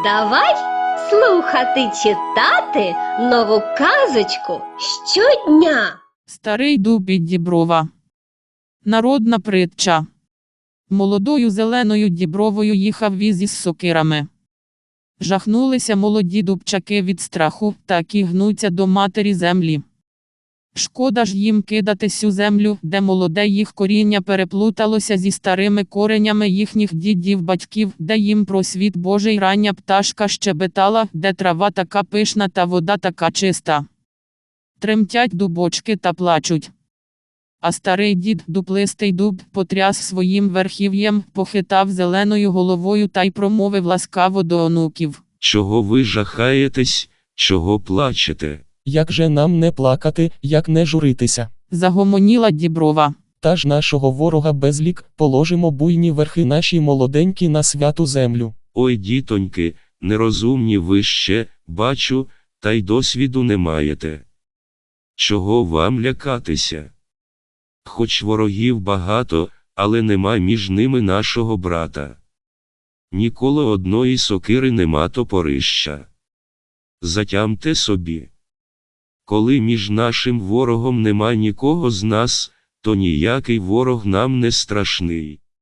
Давай слухати читати нову казочку щодня. Старий дуб із діброва. Народна притча. Молодою зеленою дібровою їхав віз із сокирами. Жахнулися молоді дубчаки від страху, так і гнуться до матері землі. Шкода ж їм кидати сю землю, де молоде їх коріння переплуталося зі старими коренями їхніх дідів батьків, де їм про світ Божий рання пташка щебетала, де трава така пишна та вода така чиста. Тремтять дубочки та плачуть. А старий дід, дуплистий дуб, потряс своїм верхів'ям, похитав зеленою головою та й промовив ласкаво до онуків. Чого ви жахаєтесь, чого плачете? Як же нам не плакати, як не журитися? Загомоніла діброва. Та ж нашого ворога безлік, положимо буйні верхи наші молоденькі на святу землю. Ой, дітоньки, нерозумні ви ще, бачу, та й досвіду не маєте. Чого вам лякатися? Хоч ворогів багато, але нема між ними нашого брата. Ніколи одної сокири нема топорища. Затямте собі. Коли між нашим ворогом нема нікого з нас, то ніякий ворог нам не страшний.